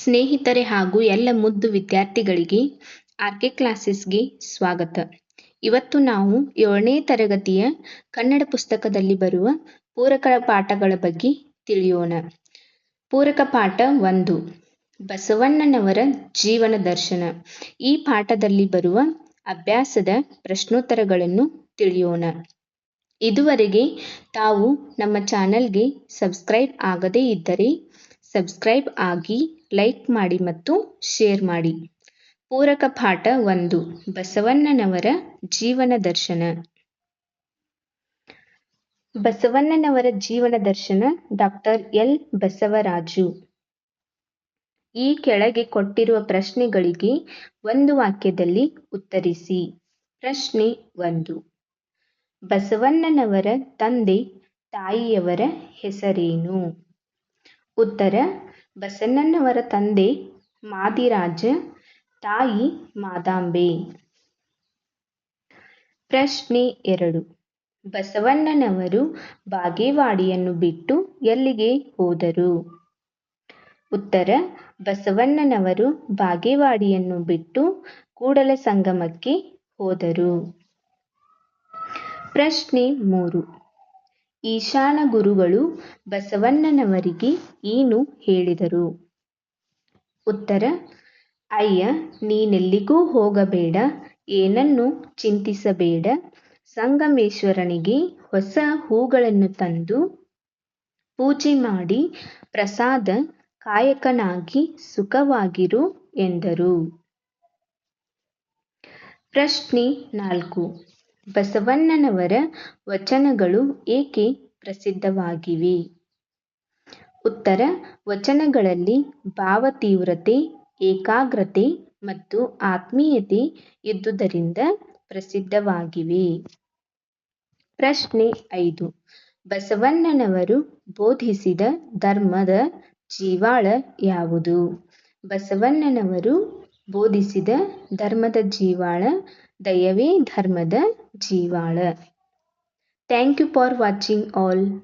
ಸ್ನೇಹಿತರೆ ಹಾಗೂ ಎಲ್ಲ ಮುದ್ದು ವಿದ್ಯಾರ್ಥಿಗಳಿಗೆ ಆರ್ ಕೆ ಕ್ಲಾಸಸ್ಗೆ ಸ್ವಾಗತ. ಇವತ್ತು ನಾವು ಏಳನೇ ತರಗತಿಯ ಕನ್ನಡ ಪುಸ್ತಕದಲ್ಲಿ ಬರುವ ಪೂರಕ ಪಾಠಗಳ ಬಗ್ಗೆ ತಿಳಿಯೋಣ. ಪೂರಕ ಪಾಠ ಒಂದು, ಬಸವಣ್ಣನವರ ಜೀವನ ದರ್ಶನ. ಈ ಪಾಠದಲ್ಲಿ ಬರುವ ಅಭ್ಯಾಸದ ಪ್ರಶ್ನೋತ್ತರಗಳನ್ನು ತಿಳಿಯೋಣ. ಇದುವರೆಗೆ ತಾವು ನಮ್ಮ ಚಾನಲ್ಗೆ ಸಬ್ಸ್ಕ್ರೈಬ್ ಆಗದೇ ಇದ್ದರೆ ಸಬ್ಸ್ಕ್ರೈಬ್ ಆಗಿ ಲೈಕ್ ಮಾಡಿ ಮತ್ತು ಶೇರ್ ಮಾಡಿ. ಪೂರಕ ಪಾಠ ಒಂದು, ಬಸವಣ್ಣನವರ ಜೀವನ ದರ್ಶನ. ಬಸವಣ್ಣನವರ ಜೀವನ ದರ್ಶನ ಡಾಕ್ಟರ್ ಎಲ್ ಬಸವರಾಜು. ಈ ಕೆಳಗೆ ಕೊಟ್ಟಿರುವ ಪ್ರಶ್ನೆಗಳಿಗೆ ಒಂದು ವಾಕ್ಯದಲ್ಲಿ ಉತ್ತರಿಸಿ. ಪ್ರಶ್ನೆ ಒಂದು, ಬಸವಣ್ಣನವರ ತಂದೆ ತಾಯಿಯವರ ಹೆಸರೇನು? ಉತ್ತರ ಬಸವಣ್ಣನವರ ತಂದೆ ಮಾದಿರಾಜ, ತಾಯಿ ಮಾದಾಂಬೆ. ಪ್ರಶ್ನೆ ಎರಡು. ಬಸವಣ್ಣನವರು ಬಾಗೇವಾಡಿಯನ್ನು ಬಿಟ್ಟು ಎಲ್ಲಿಗೆ ಹೋದರು? ಉತ್ತರ. ಬಸವಣ್ಣನವರು ಬಾಗೇವಾಡಿಯನ್ನು ಬಿಟ್ಟು ಕೂಡಲ ಸಂಗಮಕ್ಕೆ ಹೋದರು. ಪ್ರಶ್ನೆ ಮೂರು. ಈಶಾನ ಗುರುಗಳು ಬಸವಣ್ಣನವರಿಗೆ ಏನು ಹೇಳಿದರು? ಉತ್ತರ, ಅಯ್ಯ, ನೀನೆಲ್ಲಿಗೂ ಹೋಗಬೇಡ, ಏನನ್ನು ಚಿಂತಿಸಬೇಡ, ಸಂಗಮೇಶ್ವರನಿಗೆ ಹೊಸ ಹೂಗಳನ್ನು ತಂದು ಪೂಜೆ ಮಾಡಿ ಪ್ರಸಾದ ಕಾಯಕನಾಗಿ ಸುಖವಾಗಿರು ಎಂದರು. ಪ್ರಶ್ನೆ ನಾಲ್ಕು. ಬಸವಣ್ಣನವರ ವಚನಗಳು ಏಕೆ ಪ್ರಸಿದ್ಧವಾಗಿವೆ? ಉತ್ತರ, ವಚನಗಳಲ್ಲಿ ಭಾವತೀವ್ರತೆ, ಏಕಾಗ್ರತೆ ಮತ್ತು ಆತ್ಮೀಯತೆ ಇದ್ದುದರಿಂದ ಪ್ರಸಿದ್ಧವಾಗಿವೆ. ಪ್ರಶ್ನೆ ಐದು, ಬಸವಣ್ಣನವರು ಬೋಧಿಸಿದ ಧರ್ಮದ ಜೀವಾಳ ಯಾವುದು? ಬಸವಣ್ಣನವರು ಬೋಧಿಸಿದ ಧರ್ಮದ ಜೀವಾಳ ದಯವೇ ಧರ್ಮದ Thank you for watching all.